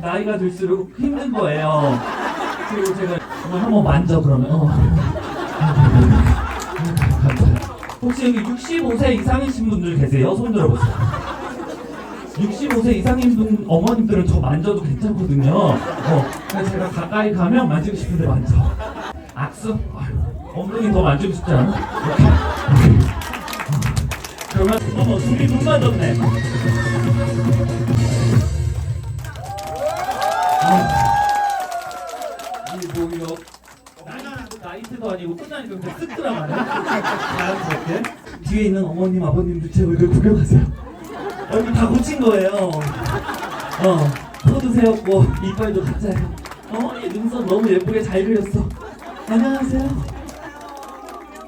나이가 들수록 힘든 거예요. 그리고 제가 한번 한번 만져 그러면 어. 혹시 여기 65세 이상이신 분들 계세요? 손 들어보세요. 65세 이상인 분 어머님들은 저 만져도 괜찮거든요. 어, 제가 가까이 가면 만지고 싶은데 만져. 악수? 엉덩이 더 만지고 싶지 않아? 이렇게. 이렇게. 그러면 어머 숨이 못 맞았네. 아, 이 뭐요? 나이트, 나이트도 아니고 끝나니까 그냥 쓱 들어가네. 자연스럽게. 뒤에 있는 어머님 아버님도 제 얼굴 구경하세요. 얼굴 다 고친 거예요. 어, 코도 세웠고 이빨도 가짜예요. 어머니 눈썹 너무 예쁘게 잘 그렸어. 안녕하세요.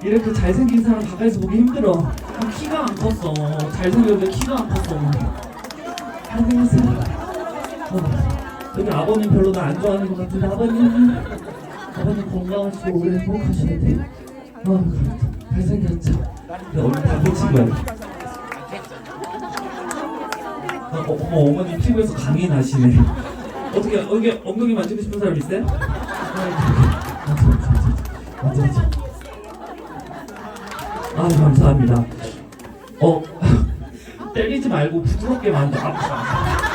이렇게 잘생긴 사람 가까이서 보기 힘들어. 키가 안 컸어. 잘생겼는데 키가 안 컸어. 안녕하세요. 어, 여기 아버님 별로 나 안 좋아하는 것 같은데 아버님 아버님 건강하시고 오래 행복하셔야 돼요. 어, 잘생겼죠? 근데 얼굴 다 고친 거야. 어, 어, 어머 어머니 피부에서 강이 나시네. 어떻게 여기 엉덩이 만지고 싶은 사람 있어요? 맞아 맞아. 아 감사합니다. 어 때리지 말고 부드럽게 만져. 아파.